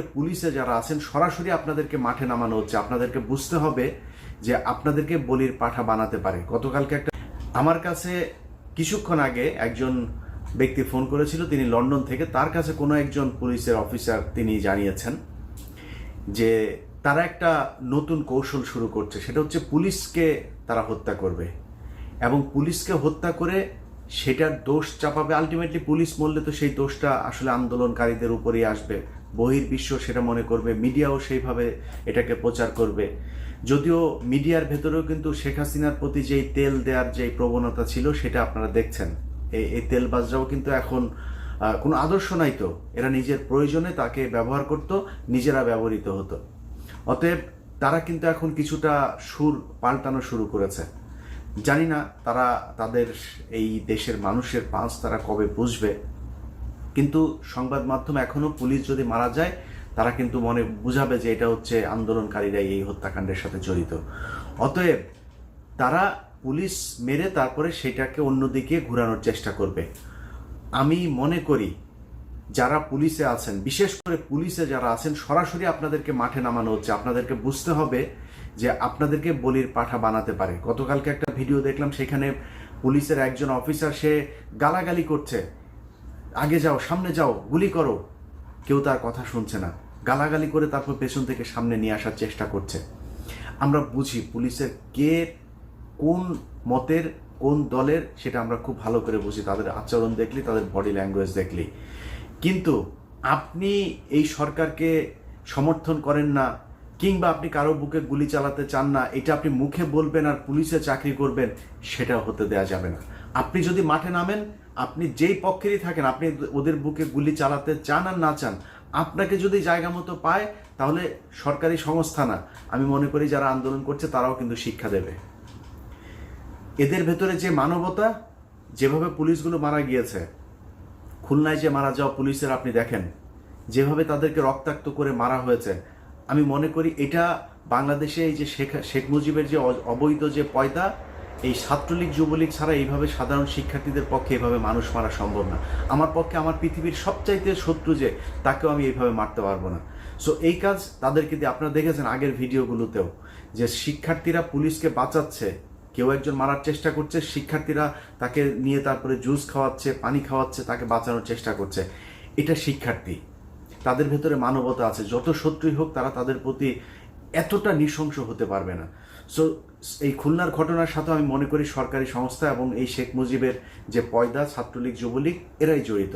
পুলিশে যারা আছেন, সরাসরি আপনাদেরকে মাঠে নামানো হচ্ছে। আপনাদেরকে বুঝতে হবে যে আপনাদেরকে বলির পাঠা বানাতে পারে। গতকালকে একটা আমার কাছে কিছুক্ষণ আগে একজন ব্যক্তি ফোন করেছিল, তিনি লন্ডন থেকে। তার কাছে কোনো একজন পুলিশের অফিসার তিনি জানিয়েছেন যে তারা একটা নতুন কৌশল শুরু করছে। সেটা হচ্ছে পুলিশকে তারা হত্যা করবে। এবং পুলিশকে হত্যা করে সেটার দোষ চাপাবে। আলটিমেটলি পুলিশ মরলে তো সেই দোষটা আসলে আন্দোলনকারীদের উপরেই আসবে। বহির্বিশ্ব সেটা মনে করবে, মিডিয়াও সেইভাবে এটাকে প্রচার করবে। যদিও মিডিয়ার ভেতরেও কিন্তু শেখ হাসিনার প্রতি যেই তেল দেওয়ার যে প্রবণতা ছিল সেটা আপনারা দেখছেন। এই এই তেলবাজরাও কিন্তু এখন কোনো আদর্শ নাই তো। এরা নিজের প্রয়োজনে তাকে ব্যবহার করত, নিজেরা ব্যবহৃত হতো। অতএব তারা কিন্তু এখন কিছুটা সুর পাল্টানো শুরু করেছে। জানি না তারা তাদের এই দেশের মানুষের পাঁচ তারা কবে বুঝবে। কিন্তু সংবাদ মাধ্যম এখনও পুলিশ যদি মারা যায়, তারা কিন্তু মনে বুঝাবে যে এটা হচ্ছে আন্দোলনকারীরাই এই হত্যাকাণ্ডের সাথে জড়িত। অতএব তারা পুলিশ মেরে তারপরে সেটাকে অন্যদিকে ঘোরানোর চেষ্টা করবে। আমি মনে করি যারা পুলিশে আছেন, বিশেষ করে পুলিশে যারা আছেন, সরাসরি আপনাদেরকে মাঠে নামানো হচ্ছে। আপনাদেরকে বুঝতে হবে যে আপনাদেরকে বলির পাঠা বানাতে পারে। গতকালকে একটা ভিডিও দেখলাম, সেখানে পুলিশের একজন অফিসার সে গালাগালি করছে। আগে যাও, সামনে যাও, গুলি করো। কেউ তার কথা শুনছে না। গালাগালি করে তারপর পেছন থেকে সামনে নিয়ে আসার চেষ্টা করছে। আমরা বুঝি পুলিশের কে কোন মতের, কোন দলের, সেটা আমরা খুব ভালো করে বুঝি। তাদের আচরণ দেখলি, তাদের বডি ল্যাঙ্গুয়েজ দেখলি। কিন্তু আপনি এই সরকারকে সমর্থন করেন না, কিংবা আপনি কারও বুকে গুলি চালাতে চান না, এটা আপনি মুখে বলবেন আর পুলিশে চাকরি করবেন, সেটা হতে দেয়া যাবে না। আপনি যদি মাঠে নামেন আপনি যেই পক্ষেরই থাকেন, আপনি ওদের বুকে গুলি চালাতে চান আর না চান, আপনাকে যদি জায়গা মতো পায়, তাহলে সরকারি সংস্থা না। আমি মনে করি যারা আন্দোলন করছে, তারাও কিন্তু শিক্ষা দেবে। এদের ভেতরে যে মানবতা, যেভাবে পুলিশগুলো মারা গিয়েছে, খুলনায় যে মারা যাওয়া পুলিশের আপনি দেখেন, যেভাবে তাদেরকে রক্তাক্ত করে মারা হয়েছে, আমি মনে করি এটা বাংলাদেশে এই যে শেখ শেখ মুজিবের যে অবৈধ যে পয়দা এই ছাত্রলীগ, যুবলীগ ছাড়া এইভাবে সাধারণ শিক্ষার্থীদের পক্ষে এইভাবে মানুষ মারা সম্ভব না। আমার পক্ষে আমার পৃথিবীর সবচাইতে শত্রু যে, তাকেও আমি এইভাবে মারতে পারব না। সো এই কাজ তাদেরকে দিয়ে আপনারা দেখেছেন আগের ভিডিওগুলোতেও, যে শিক্ষার্থীরা পুলিশকে বাঁচাচ্ছে, কেউ একজন মারার চেষ্টা করছে, শিক্ষার্থীরা তাকে নিয়ে তারপরে জুস খাওয়াচ্ছে, পানি খাওয়াচ্ছে, তাকে বাঁচানোর চেষ্টা করছে। এটা শিক্ষার্থী। তাদের ভেতরে মানবতা আছে। যত শত্রুই হোক, তারা তাদের প্রতি এতটা নৃশংস হতে পারবে না। সো এই খুলনার ঘটনার সাথে আমি মনে করি সরকারি সংস্থা এবং এই শেখ মুজিবের যে পয়দা, ছাত্রলীগ, যুবলীগ, এরাই জড়িত।